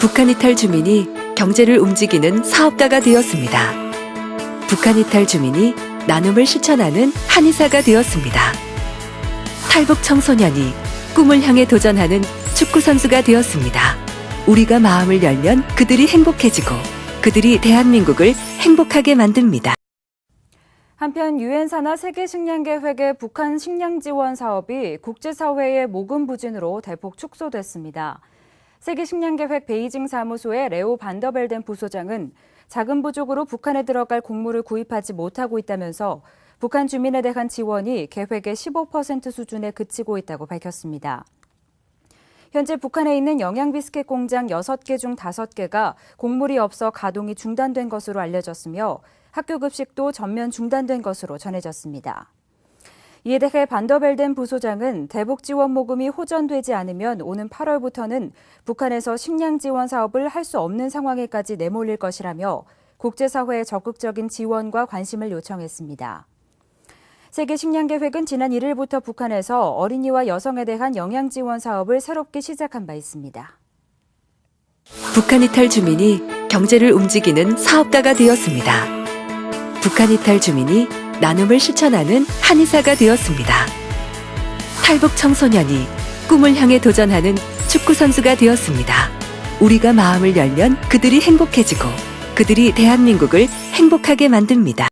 북한 이탈 주민이 경제를 움직이는 사업가가 되었습니다. 북한 이탈 주민이 나눔을 실천하는 한의사가 되었습니다. 탈북 청소년이 꿈을 향해 도전하는 축구 선수가 되었습니다. 우리가 마음을 열면 그들이 행복해지고 그들이 대한민국을 행복하게 만듭니다. 한편 유엔 산하 세계 식량 계획의 북한 식량 지원 사업이 국제사회의 모금 부진으로 대폭 축소됐습니다. 세계 식량 계획 베이징 사무소의 레오 반더벨덴 부소장은 자금 부족으로 북한에 들어갈 곡물을 구입하지 못하고 있다면서 북한 주민에 대한 지원이 계획의 15% 수준에 그치고 있다고 밝혔습니다. 현재 북한에 있는 영양 비스켓 공장 6개 중 5개가 곡물이 없어 가동이 중단된 것으로 알려졌으며 학교 급식도 전면 중단된 것으로 전해졌습니다. 이에 대해 반더벨덴 부소장은 대북 지원 모금이 호전되지 않으면 오는 8월부터는 북한에서 식량 지원 사업을 할 수 없는 상황에까지 내몰릴 것이라며 국제사회의 적극적인 지원과 관심을 요청했습니다. 세계 식량 계획은 지난 1일부터 북한에서 어린이와 여성에 대한 영양 지원 사업을 새롭게 시작한 바 있습니다. 북한 이탈 주민이 경제를 움직이는 사업가가 되었습니다. 북한 이탈 주민이 나눔을 실천하는 한의사가 되었습니다. 탈북 청소년이 꿈을 향해 도전하는 축구 선수가 되었습니다. 우리가 마음을 열면 그들이 행복해지고 그들이 대한민국을 행복하게 만듭니다.